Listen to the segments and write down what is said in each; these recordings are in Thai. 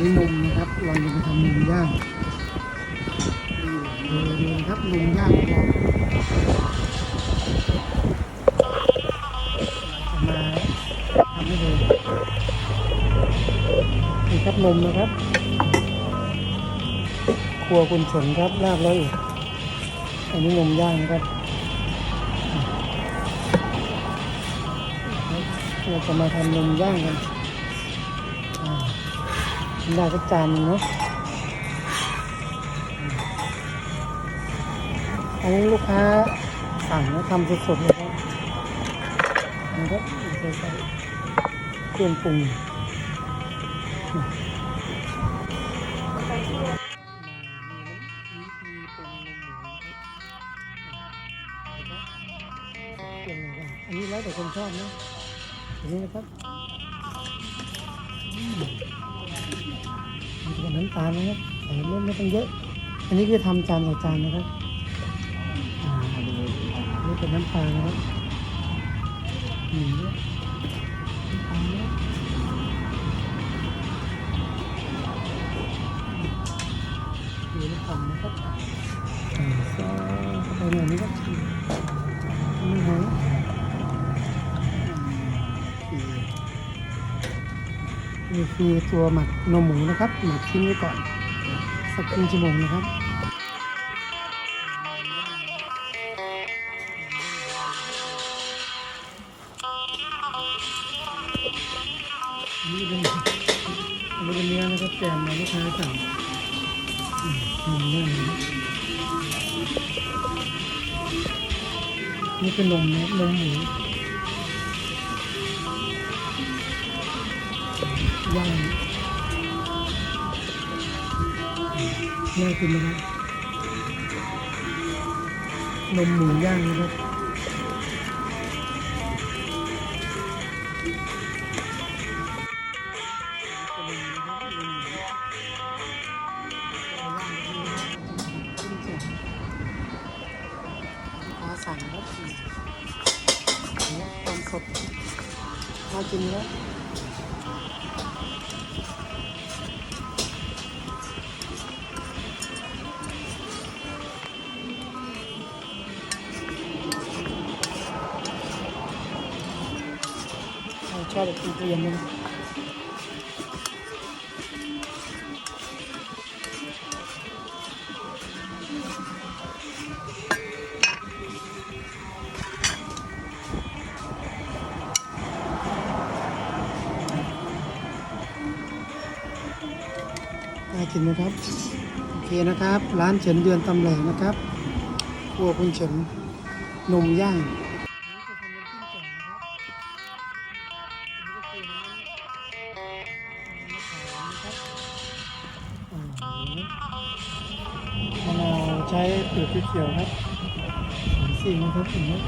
นี่นมนะครับ เราจะมาทำนมย่างดูดูนะครับนมย่างของเราจะมาทำให้ดูนี่ครับนมนะครับครัวคุณสนครับลาบร้อยเอ็ดอันนี้นมย่างนะครับเราจะมาทำนมย่างกัน ได้ก็จานนึงเนาะอันนี้ลูกค้าสั่งแล้วทำสดๆเลยครับนะครับใส่ใส่เครื่องปรุงอันนี้แล้วแต่คนชอบนะอันนี้นะครับ เป็นน้ำตาลนะครับแต่ไม่ไม่ต้องเยอะ อันนี้คือทำจานต่อจานนะครับอ่านี่เป็นน้ำตาลนะครับอืมเนี่ยน้ำตาลเนี่ยดูน้ำตาลนะครับอ่าซอสเข้าไปหน่อยนี้ครับนี่หอย นี่คือตัวหมักนมหมูนะครับหมักทิ้งไว้ก่อน สักครึ่งชั่วโมงนะครับนี่เป็นนี่เป็นเนื้อนะครับแกมมาลูกค้าสั่งอืมอืมเนื้อนะนี่เป็นนมนะนมหมู ย่างน่ากินนะครับนมหมูย่างนะครับลูกค้าสังครับความสดน่ากินแล้ว แบบเรียนเลยน่ากินไหมครับ โอเคนะครับ ร้านเฉินเดือนตำแหลงนะครับครัวคุณเฉินนมย่าง ใช้เปลือกเขียวๆครับสามซีกนะครับอย่างนี้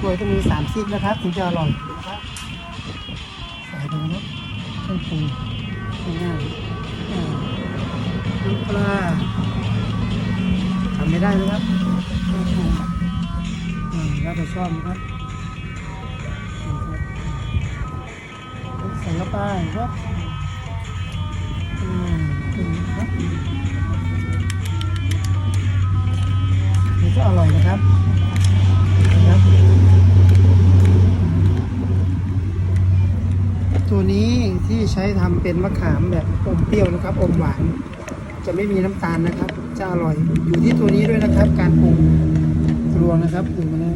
กล้วยต้องมีสามซีกนะครับถึงจะอร่อยนะครับใส่ไปนะครับเครื่องปรุงง่ายๆอ่าน้ำปลาทำไม่ได้นะครับเครื่องปรุงอ่าแล้วแต่ชอบนะครับนี่ครับใส่เข้าไปครับ ตัวนี้ที่ใช้ทำเป็นมะขามแบบอมเปรี้ยวนะครับ อมหวาน จะไม่มีน้ำตาลนะครับ จะอร่อย อยู่ที่ตัวนี้ด้วยนะครับ การปรุงรวงนะครับดูนะ